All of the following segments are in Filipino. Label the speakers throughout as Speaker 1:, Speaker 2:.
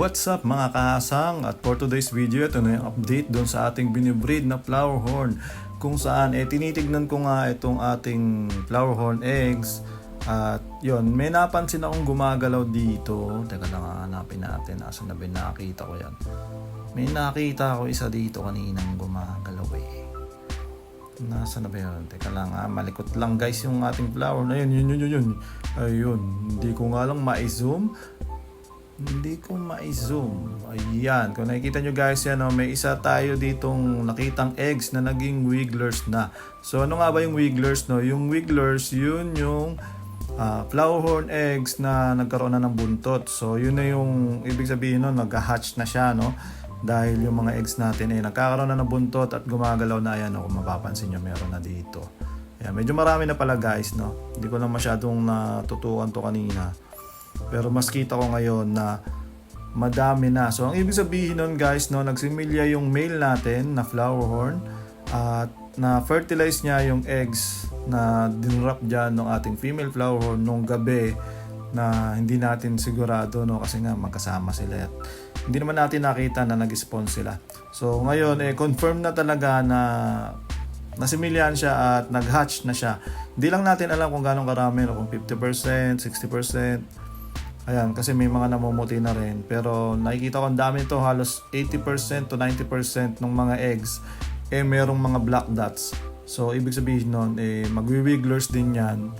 Speaker 1: What's up mga kahasang? At for today's video, ito na yung update doon sa ating binibreed na flower horn. Kung saan, eh tinitignan ko nga itong ating flower horn eggs. At yon may napansin akong gumagalaw dito. Teka lang, hanapin natin. Asa na ba yung nakakita ko yan? May nakita ako isa dito kaninang gumagalaw eh. Nasa na ba yun? Teka lang ha, malikot lang guys yung ating flower na yun, yun, yun, yun, yun. Ayun, hindi ko nga lang ma-zoom. Hindi ko ma-zoom. Ayan, kung nakikita nyo guys yan, oh, may isa tayo ditong nakitang eggs na naging wigglers na. So ano nga ba yung wigglers? No? Yung wigglers, yun yung ah, flower horn eggs na nagkaroon na ng buntot. So yun na yung ibig sabihin nun, nag-hatch na siya, no? Dahil yung mga eggs natin eh nagkakaroon na ng buntot at gumagalaw na yan, no? kung mapapansin nyo, meron na dito. Ayan, medyo marami na pala guys, no? Hindi ko lang masyadong natutukan to kanina. Pero mas kita ko ngayon na madami na. So ang ibig sabihin nun guys, no, nagsimilya yung male natin na flower horn at na fertilize niya yung eggs na dinrap dyan ng ating female flower horn nung gabi na hindi natin sigurado no kasi nga magkasama sila at hindi naman natin nakita na nag-spawn sila. So ngayon eh confirm na talaga na nasimilyan siya at nag-hatch na siya. Hindi lang natin alam kung gano'ng karami, no? kung 50%, 60%. Ayan, kasi may mga namumuti na rin. Pero nakikita ko ang dami ito, halos 80% to 90% ng mga eggs, eh merong mga black dots. So, ibig sabihin nun, eh, magwi-wigglers din yan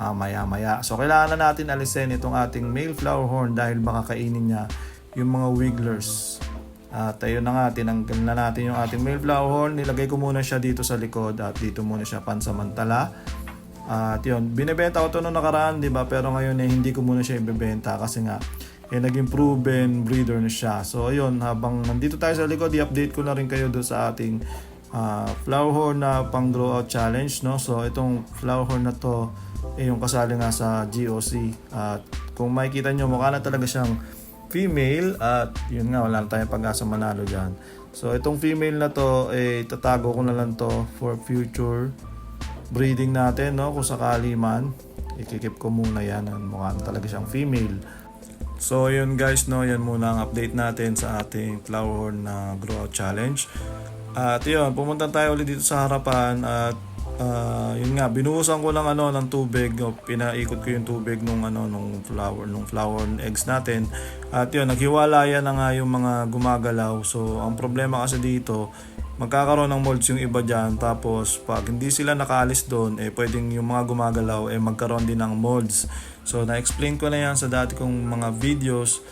Speaker 1: mamaya-maya. So, kailangan na natin alisin itong ating male flower horn dahil baka kainin niya yung mga wigglers. At ayun na nga, tinanggal na natin yung ating male flower horn. Nilagay ko muna siya dito sa likod at dito muna siya pansamantala. At yun, binibenta ko to noong nakaraan, di ba? Pero ngayon eh, hindi ko muna siya ibebenta kasi nga, eh, naging proven breeder na siya. So ayun, habang nandito tayo sa likod, i-update ko na rin kayo doon sa ating ah, flower horn na pang grow out challenge, no? So itong flower horn na to, eh, yung kasali nga sa GOC. At kung makikita nyo, mukha na talaga siyang female at yun nga, wala na tayong pag-asa manalo dyan. So itong female na to, eh, tatago ko na lang to for future breeding natin, no? Kung sakali man, ikikip ko muna yan. Mukha talaga siyang female. So yun guys, no, yan muna ang update natin sa ating flower na grow out challenge. At yun, pumunta tayo ulit dito sa harapan at ah, yun nga, binuhusan ko lang ano ng tubig, no, pinaikot ko yung tubig nung ano nung flower nung flower eggs natin. At yun, naghiwalayan na nga yung mga gumagalaw. So ang problema kasi dito, magkakaroon ng molds yung iba dyan tapos pag hindi sila nakaalis doon eh pwedeng yung mga gumagalaw eh magkaroon din ng molds. So na-explain ko na yan sa dati kong mga videos.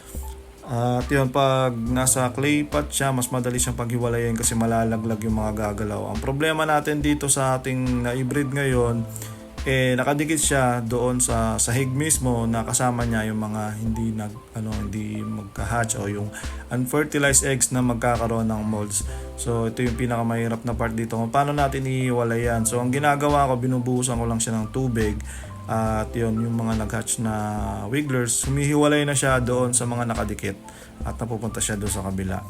Speaker 1: At yun pag nasa clay pot siya mas madali siyang paghiwalayin kasi malalaglag yung mga gagalaw. Ang problema natin dito sa ating na-breed ngayon eh nakadikit siya doon sa sahig mismo na kasama niya yung mga hindi nag ano hindi magka-hatch o yung unfertilized eggs na magkakaroon ng molds. So ito yung pinakamahirap na part dito. Paano natin iiwalay yan. So ang ginagawa ko binubuhusan ko lang siya ng tubig at yun yung mga nag-hatch na wigglers humihiwalay na siya doon sa mga nakadikit at napupunta siya doon sa kabila.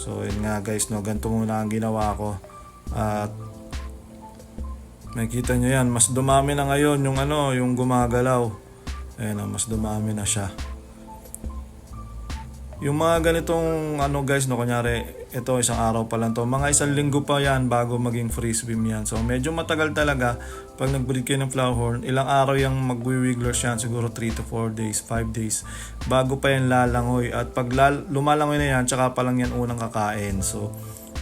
Speaker 1: So yun nga guys no ganito muna ang ginawa ko. At Nakikita nyo yan, mas dumami na ngayon yung ano, yung gumagalaw. Ayan mas dumami na siya. Yung mga ganitong ano guys, no, kunyari, ito isang araw pa lang to. Mga isang linggo pa yan bago maging free swim yan. So medyo matagal talaga pag nag-breed kayo ng flower horn. Ilang araw yung magwi-wigglers yan, siguro 3 to 4 days, 5 days. Bago pa yan lalangoy. At pag lumalangoy na yan, tsaka pa lang yan unang kakain. So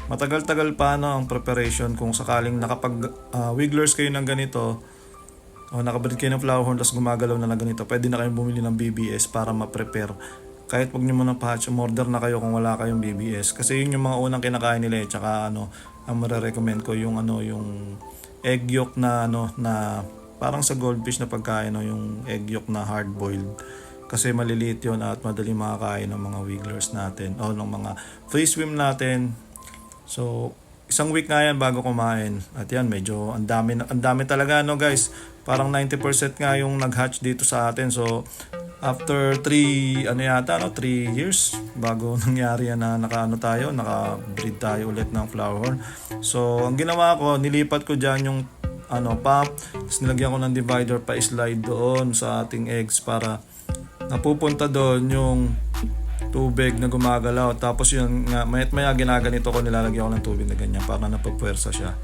Speaker 1: matagal-tagal pa no, ang preparation kung sakaling nakapag ah, wigglers kayo ng ganito o nakabreed kayo ng flower horn tapos gumagalaw na na ganito, pwede na kayong bumili ng BBS para ma-prepare. Kahit wag nyo muna pa-hatch, order na kayo kung wala kayong BBS. Kasi yun yung mga unang kinakain nila eh. Tsaka ano, ang marirecommend ko yung ano, yung egg yolk na ano, na parang sa goldfish na pagkain, no, yung egg yolk na hard boiled. Kasi maliliit yun at madali makakain ng mga wigglers natin o ng mga free swim natin. So, isang week nga yan bago kumain. At yan, medyo ang dami, ang dami talaga, no guys. Parang 90% nga yung nag-hatch dito sa atin. So, after 3, ano yata, no, 3 years bago nangyari yan na naka, ano tayo, naka-breed tayo ulit ng flower. So, ang ginawa ko, nilipat ko dyan yung ano, pump. Tapos nilagyan ko ng divider pa slide doon sa ating eggs para napupunta doon yung tubig na gumagalaw. Tapos yun nga, mayat maya ginaganito ko, nilalagyan ko ng tubig na ganyan para napapwersa siya.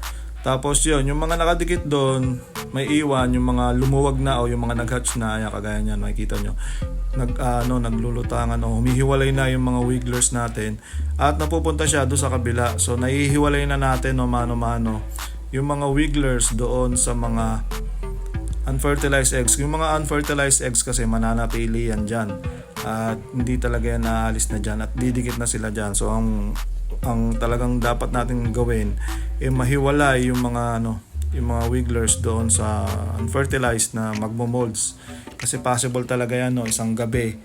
Speaker 1: Tapos yun, yung mga nakadikit doon, may iwan, yung mga lumuwag na o yung mga nag-hatch na, ayan, kagaya niyan, makikita nyo, nag, ano, naglulutangan o humihiwalay na yung mga wigglers natin at napupunta siya doon sa kabila. So, nahihiwalay na natin no, mano-mano yung mga wigglers doon sa mga unfertilized eggs. Yung mga unfertilized eggs kasi mananatili yan dyan. At hindi talaga yan naalis na dyan at didikit na sila dyan. So ang ang talagang dapat natin gawin eh mahiwalay yung mga ano yung mga wigglers doon sa unfertilized na magmo-molds. Kasi possible talaga yan no, isang gabi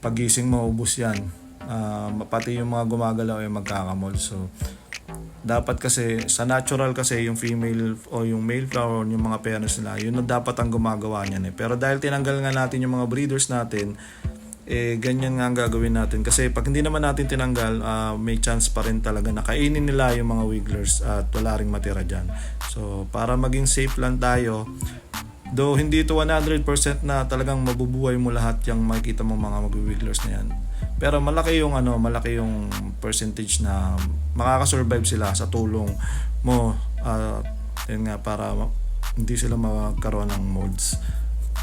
Speaker 1: pagising mo ubus yan. Ah, pati yung mga gumagalaw ay magkakamold. So dapat kasi sa natural kasi yung female o yung male flower yung mga parents nila yun na dapat ang gumagawa niyan eh pero dahil tinanggal nga natin yung mga breeders natin eh ganyan nga ang gagawin natin kasi pag hindi naman natin tinanggal ah, may chance pa rin talaga na kainin nila yung mga wigglers at wala ring matira dyan so para maging safe lang tayo Though hindi ito 100% na talagang mabubuhay mo lahat yung makikita mo mga mag-wigglers na yan. Pero malaki yung ano, malaki yung percentage na makakasurvive sila sa tulong mo yun nga para hindi sila magkaroon ng molds.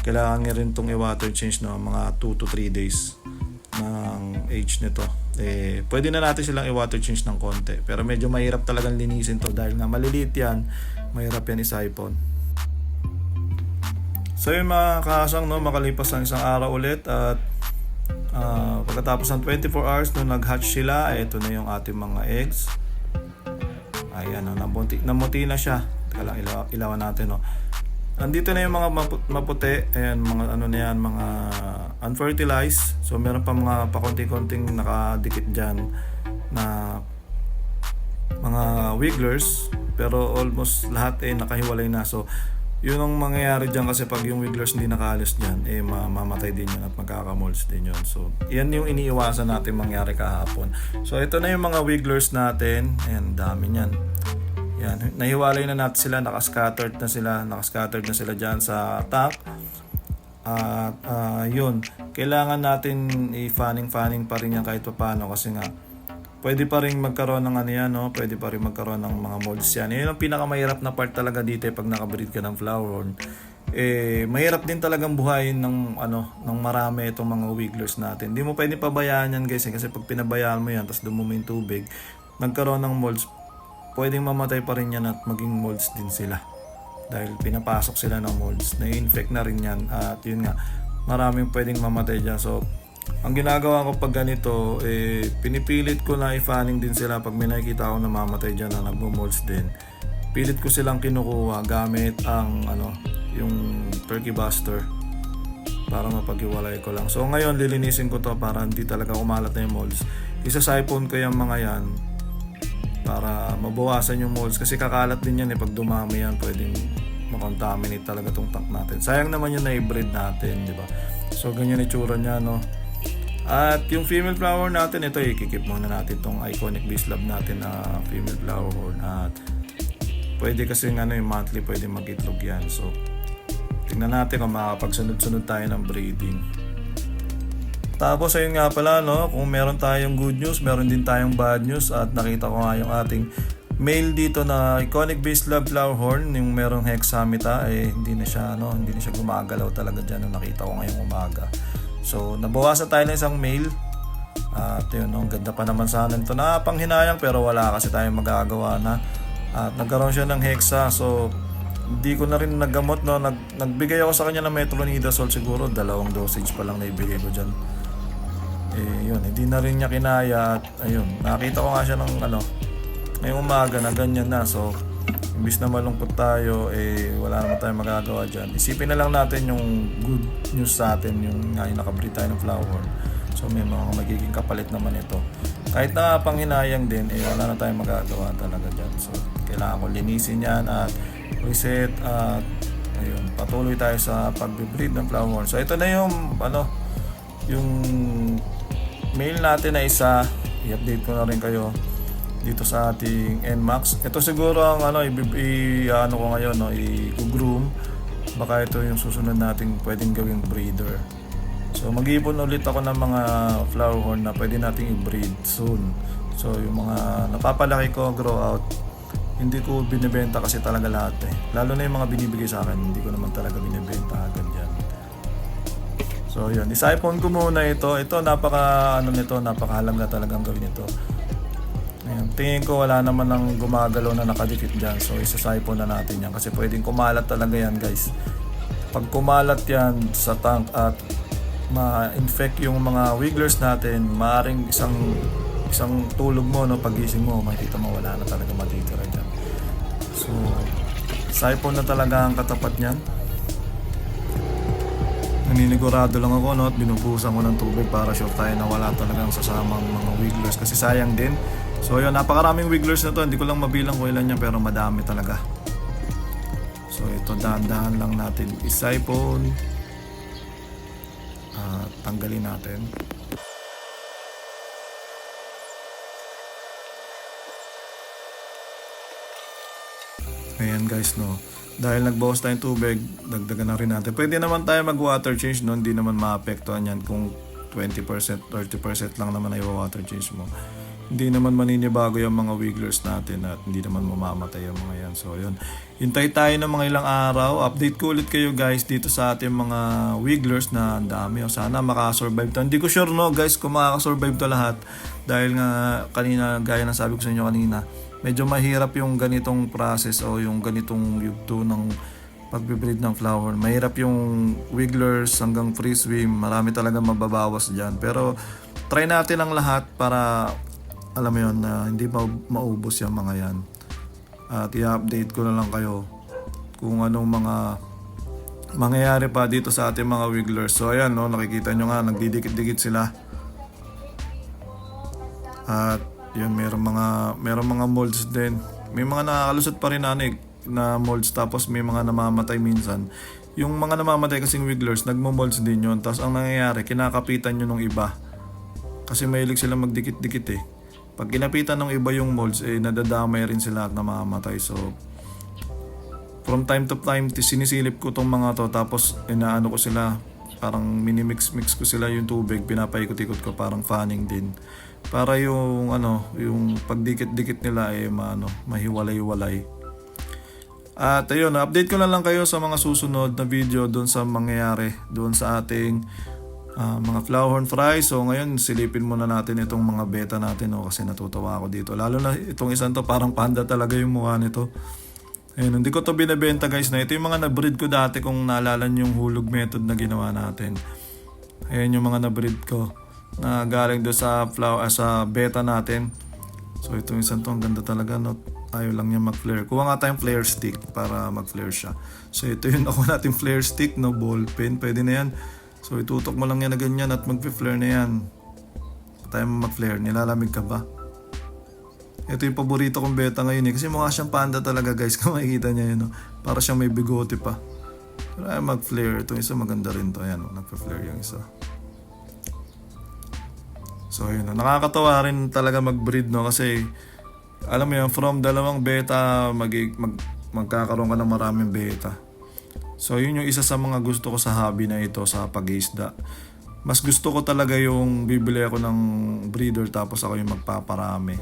Speaker 1: Kailangan nga rin itong i-water change no, mga 2 to 3 days ng age nito. Eh, pwede na natin silang i-water change ng konti. Pero medyo mahirap talagang linisin to dahil nga maliliit yan, mahirap yan isiphon. So yun mga kasang, no, makalipas ang isang araw ulit at ah, pagkatapos ng 24 hours nung nag-hatch sila, ay ito na yung ating mga eggs. Ayan, no, namuti, namuti na siya. Teka lang, ilaw, ilawan natin. No. Nandito na yung mga mapu- maputi, ayan, mga ano na yan, mga unfertilized. So meron pa mga pakonti-konting nakadikit dyan na mga wigglers. Pero almost lahat eh nakahiwalay na. So yun ang mangyayari dyan kasi pag yung wigglers hindi nakaalis dyan eh mamamatay din yun at magkakamolds din yun. So yan yung iniiwasan natin mangyari kahapon. So ito na yung mga wigglers natin. Ayan dami niyan yan nahiwalay na natin sila nakascattered na sila nakascattered na sila dyan sa tank at ah, yun, kailangan natin i-fanning-fanning pa rin yan kahit pa paano kasi nga pwede pa rin magkaroon ng ano yan, no? pwede pa rin magkaroon ng mga molds yan. Yun ang pinakamahirap na part talaga dito eh, pag nakabreed ka ng flower horn. Eh, mahirap din talagang buhayin ng ano ng marami itong mga wigglers natin. Hindi mo pwede pabayaan yan guys eh, kasi pag pinabayaan mo yan tapos dumumo yung tubig, nagkaroon ng molds, pwedeng mamatay pa rin yan at maging molds din sila. Dahil pinapasok sila ng molds na-infect na rin yan at yun nga maraming pwedeng mamatay dyan. So ang ginagawa ko pag ganito eh, pinipilit ko na i-fanning din sila pag may nakikita ako na mamatay dyan na nagmo-molds din. Pilit ko silang kinukuha gamit ang ano yung turkey buster para mapaghiwalay ko lang. So ngayon lilinisin ko to para hindi talaga kumalat na yung molds. Isa siphon ko yung mga yan para mabawasan yung molds. Kasi kakalat din yan eh pag dumami yan pwedeng makontaminate talaga tong tank natin. Sayang naman yung na-breed natin di ba? So ganyan itsura niya no? At yung female flower natin ito ikikip muna natin tong iconic beast lab natin na female flower horn. At pwede kasi ano yung monthly pwede mag-itlog yan. So tingnan natin kung makakapagsunod-sunod tayo ng breeding tapos ayun nga pala no, kung meron tayong good news, meron din tayong bad news. At nakita ko nga yung ating mail dito na Iconic Base Love Flower Horn, yung merong hexamita. Eh hindi na siya ano, hindi na siya gumagalaw talaga diyan nung nakita ko ngayong umaga. So nabawasan tayo ng isang mail. At yun, ang ganda pa naman sana nito. Na panghinayang pero wala kasi tayong magagawa na. At nagkaroon siya ng hexa. So hindi ko na rin nagamot no? Nag, nagbigay ako sa kanya ng metronidazole siguro dalawang dosage pa lang na ibigay ko dyan eh yun, hindi na rin niya kinaya at ayun, nakita ko nga siya ng ano, ngayong umaga na ganyan na. So, imbis na malungkot tayo, eh wala naman tayong magagawa dyan. Isipin na lang natin yung good news sa atin, yung nga yung nakabreed tayo ng flower. So, may mga magiging kapalit naman ito. Kahit na panghinayang din, eh wala na tayong magagawa talaga dyan. So, kailangan ko linisin yan at reset at ayun, patuloy tayo sa pagbe-breed ng flower. So, ito na yung ano, yung mail natin na isa i-update ko na rin kayo dito sa ating NMAX ito siguro ang ano i, i- ano ko ngayon no i-groom baka ito yung susunod nating pwedeng gawing breeder So mag-iipon ulit ako ng mga flower horn na pwede nating i-breed soon. So yung mga napapalaki ko, grow out, hindi ko binibenta kasi talaga lahat eh. Lalo na yung mga binibigay sa akin, hindi ko naman talaga binibenta agad. So yun, isiphon ko muna ito. Ito napaka ano nito, napakahalaga talagang gawin ito. Ayan, tingin ko wala naman ng gumagalaw na nakadikit dyan. So isasiphon na natin yan kasi pwedeng kumalat talaga yan guys. Pag kumalat yan sa tank at ma-infect yung mga wigglers natin, maaring isang isang tulog mo no pagising mo makikita mo wala na talaga matitira dyan. So siphon na talaga ang katapat niyan. Naninigurado lang ako no at binubusan ko ng tubig para sure tayo na wala talagang sasamang mga wigglers kasi sayang din. So yun, napakaraming wigglers na to. Hindi ko lang mabilang kung ilan yan pero madami talaga. So ito dahan-dahan lang natin isiphon. At tanggalin natin. Ayan guys no. Dahil nagbawas tayong tubig, dagdagan na rin natin. Pwede naman tayo mag water change no, hindi naman maapektuhan yan kung 20%, 30% lang naman ay water change mo. Hindi naman maninibago yung mga wigglers natin at hindi naman mamamatay yung mga yan. So yun, hintay tayo ng mga ilang araw. Update ko ulit kayo guys dito sa ating mga wigglers na ang dami. O sana makasurvive to. Hindi ko sure no guys kung makakasurvive to lahat. Dahil nga kanina, gaya ng sabi ko sa inyo kanina, medyo mahirap yung ganitong process o yung ganitong yugto ng pagbibreed ng flower. Mahirap yung wigglers hanggang free swim. Marami talaga mababawas dyan. Pero try natin ang lahat para alam mo yun na hindi ma- maubos yung mga yan. At i-update ko na lang kayo kung anong mga mangyayari pa dito sa ating mga wigglers. So ayan no, nakikita nyo nga, nagdidikit-dikit sila. At yun, meron mga, meron mga molds din. May mga nakakalusot pa rin anig na molds tapos may mga namamatay minsan. Yung mga namamatay kasing wigglers, nagmo-molds din yun. Tapos ang nangyayari, kinakapitan yun ng iba. Kasi mahilig sila magdikit-dikit eh. Pag kinapitan ng iba yung molds, eh nadadamay rin sila at namamatay. So, from time to time, ti- sinisilip ko tong mga to tapos inaano ko sila, parang minimix-mix ko sila yung tubig, pinapaikot-ikot ko parang fanning din. Para yung ano, yung pagdikit-dikit nila eh maano, mahiwalay-walay. At ayun, update ko na lang kayo sa mga susunod na video doon sa mangyayari doon sa ating ah, mga flowerhorn fries. So ngayon silipin muna natin itong mga beta natin oh, kasi natutuwa ako dito. Lalo na itong isang to parang panda talaga yung mukha nito. Ayun, hindi ko to binebenta guys na ito yung mga na-breed ko dati kung naalala yung hulog method na ginawa natin. Ayan yung mga na-breed ko na galing doon sa flower ah, sa beta natin. So itong isang to ganda talaga no. Ayaw lang niya mag-flare. Kuha nga tayong flare stick para mag-flare siya. So ito yung ako nating flare stick no ball pen. Pwede na yan. So itutok mo lang yan na ganyan at mag-flare na yan. Tayo mag-flare. Nilalamig ka ba? Ito yung paborito kong beta ngayon eh. Kasi mukha siyang panda talaga guys. Kung makikita niya yun. No? Para siyang may bigote pa. Pero ay mag-flare. Itong isa maganda rin to. Ayan, nagpa-flare yung isa. So yun, nakakatawa rin talaga mag-breed no kasi alam mo yun, from dalawang beta mag, mag magkakaroon ka ng maraming beta. So yun yung isa sa mga gusto ko sa hobby na ito sa pag-iisda. Mas gusto ko talaga yung bibili ako ng breeder tapos ako yung magpaparami.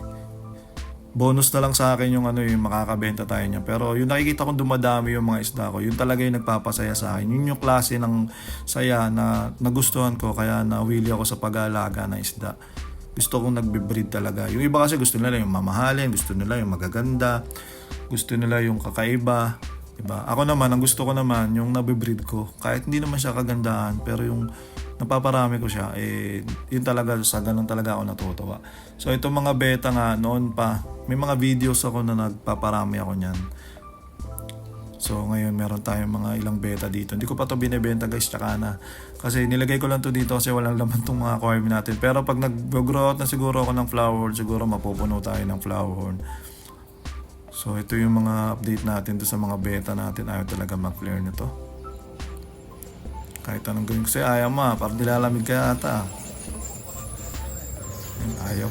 Speaker 1: Bonus na lang sa akin yung ano yung makakabenta tayo niya. Pero yung nakikita kong dumadami yung mga isda ko, yun talaga yung nagpapasaya sa akin. Yun yung klase ng saya na nagustuhan ko kaya nawili ako sa pag-aalaga ng isda. Gusto kong nagbe-breed talaga. Yung iba kasi gusto nila yung mamahalin, gusto nila yung magaganda, gusto nila yung kakaiba. Diba? Ako naman, ang gusto ko naman, yung nabe-breed ko, kahit hindi naman siya kagandahan, pero yung napaparami ko siya, eh, yun talaga, sa ganun talaga ako natutuwa. So, itong mga beta nga, noon pa, may mga videos ako na nagpaparami ako niyan. So, ngayon meron tayong mga ilang beta dito. Hindi ko pa to binebenta guys, tsaka na. Kasi nilagay ko lang to dito kasi walang laman tong mga aquarium natin. Pero pag nag-grow out na siguro ako ng flower horn, siguro mapupuno tayo ng flower horn. So ito yung mga update natin to sa mga beta natin. Ayaw talaga mag-flare nito. Kahit anong gawin ko. Kasi ayaw ma, parang nilalamig ka ata. Ayun, Ayaw.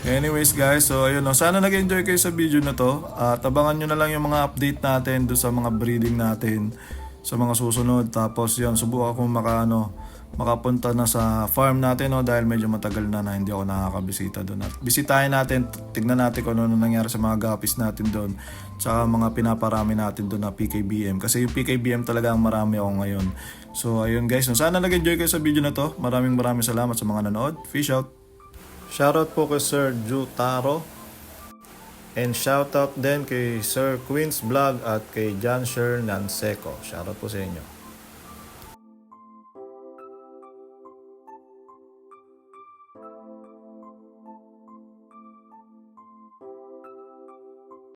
Speaker 1: Anyways guys, so ayun no. Sana nag-enjoy kayo sa video na to. At abangan nyo na lang yung mga update natin do sa mga breeding natin sa mga susunod. Tapos yun, subukan ko maka ano, makapunta na sa farm natin no dahil medyo matagal na na hindi ako nakakabisita doon. At bisitahin natin, tignan natin kung ano na nangyari sa mga gapis natin doon. Tsaka mga pinaparami natin doon na PKBM. Kasi yung PKBM talaga ang marami ako ngayon. So ayun guys, no, sana nag-enjoy kayo sa video na to. Maraming maraming salamat sa mga nanood. Fish out! Shoutout po kay Sir Jutaro. And shoutout din kay Sir Queen's Vlog at kay John Sher Nanseco. Shoutout po sa inyo.